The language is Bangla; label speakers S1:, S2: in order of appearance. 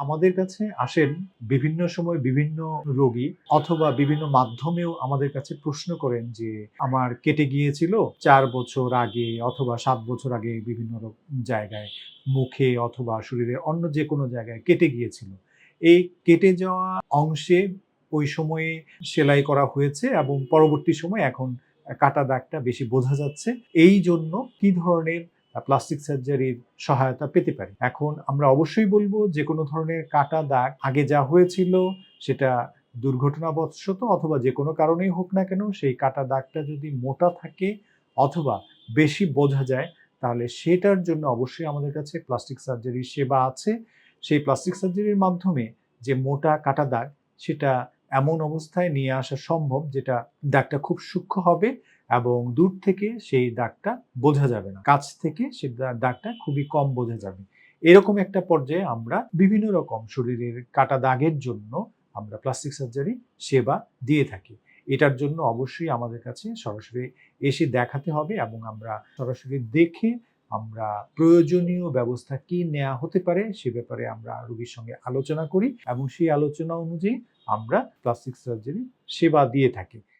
S1: আমাদের কাছে আসেন বিভিন্ন সময় বিভিন্ন রোগী অথবা বিভিন্ন মাধ্যমেও আমাদের কাছে প্রশ্ন করেন যে, আমার কেটে গিয়েছিল চার বছর আগে অথবা সাত বছর আগে বিভিন্ন জায়গায় মুখে অথবা শরীরে অন্য যে কোনো জায়গায় কেটে গিয়েছিল। এই কেটে যাওয়া অংশে ওই সময়ে সেলাই করা হয়েছে এবং পরবর্তী সময় এখন কাটা দাগটা বেশি বোঝা যাচ্ছে। এই জন্য কি ধরনের প্লাস্টিক সার্জারির সহায়তা পেতে পারি। এখন আমরা অবশ্যই বলব যে কোনো ধরনের কাটা দাগ আগে যা হয়েছিল সেটা দুর্ঘটনাবশত অথবা যে কোনো কারণেই হোক না কেন সেই কাটা দাগটা যদি মোটা থাকে অথবা বেশি বোঝা যায়, তাহলে সেটার জন্য অবশ্যই আমাদের কাছে প্লাস্টিক সার্জারির সেবা আছে। সেই প্লাস্টিক সার্জারির মাধ্যমে যে মোটা কাটা দাগ সেটা এমন অবস্থায় নিয়ে আসা সম্ভব যেটা দাগটা খুব সূক্ষ্ম হবে এবং দূর থেকে সেই দাগটা বোঝা যাবে না। কাছ থেকে সে দাগটা খুবই কম বোঝা যাবে। এরকম একটা পর্যায়ে আমরা বিভিন্ন রকম শরীরের কাটা দাগের জন্য আমরা প্লাস্টিক সার্জারি সেবা দিয়ে থাকি। এটার জন্য অবশ্যই আমাদের কাছে সরাসরি এসে দেখাতে হবে এবং আমরা সরাসরি দেখে আমরা প্রয়োজনীয় ব্যবস্থা কি নেওয়া হতে পারে সে ব্যাপারে আমরা রোগীর সঙ্গে আলোচনা করি এবং সেই আলোচনা অনুযায়ী আমরা প্লাস্টিক সার্জারি সেবা দিয়ে থাকি।